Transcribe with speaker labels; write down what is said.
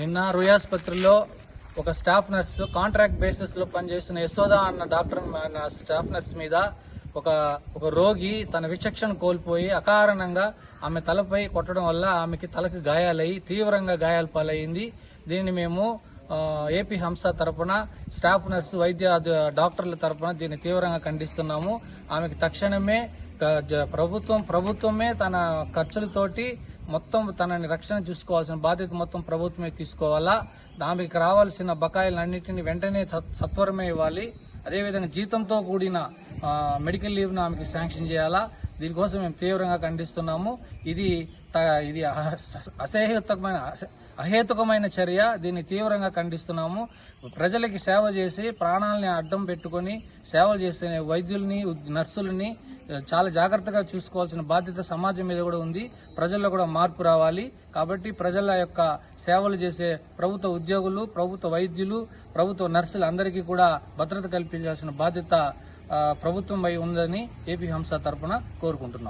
Speaker 1: నిన్న రుయాస్పత్రిలో ఆసుపత్రిలో ఒక స్టాఫ్ నర్స్ కాంట్రాక్ట్ బేసిస్లో పనిచేస్తున్న యశోద అన్న డాక్టర్ స్టాఫ్ నర్స్ మీద ఒక ఒక రోగి తన విచక్షణ కోల్పోయి అకారణంగా ఆమె తలపై కొట్టడం వల్ల ఆమెకి తలకు గాయాలయ్యి తీవ్రంగా గాయాలు పాలయ్యింది. దీన్ని మేము ఏపీ హంస తరపున స్టాఫ్ నర్సు వైద్య డాక్టర్ల తరపున దీన్ని తీవ్రంగా ఖండిస్తున్నాము. ఆమెకి తక్షణమే ప్రభుత్వం ప్రభుత్వమే తన ఖర్చులతోటి మొత్తం తనని రక్షణ చూసుకోవాల్సిన బాధ్యత మొత్తం ప్రభుత్వమే తీసుకోవాలా? దానికి రావాల్సిన బకాయిలన్నింటినీ వెంటనే సత్- సత్వరమే ఇవ్వాలి. అదేవిధంగా జీతంతో కూడిన మెడికల్ లీవ్ను ఆమెకి శాంక్షన్ చేయాలా? దీనికోసం మేము తీవ్రంగా ఖండిస్తున్నాము. ఇది త- ఇది అహ- అసహ్యతమైన అహేతుకమైన చర్య. దీన్ని తీవ్రంగా ఖండిస్తున్నాము. ప్రజలకి సేవ చేసి ప్రాణాలని అడ్డం పెట్టుకొని సేవలు చేసే వైద్యుల్ని నర్సులని చాలా జాగ్రత్తగా చూసుకోవాల్సిన బాధ్యత సమాజం మీద కూడా ఉంది. ప్రజల్లో కూడా మార్పు రావాలి. కాబట్టి ప్రజల యొక్క సేవలు చేసే ప్రభుత్వ ఉద్యోగులు ప్రభుత్వ వైద్యులు ప్రభుత్వ నర్సులు అందరికీ కూడా భద్రత కల్పించాల్సిన బాధ్యత ప్రభుత్వం ప్రభుత్వంపై ఉందని ఏపీ హంస తరపున కోరుకుంటున్నాం.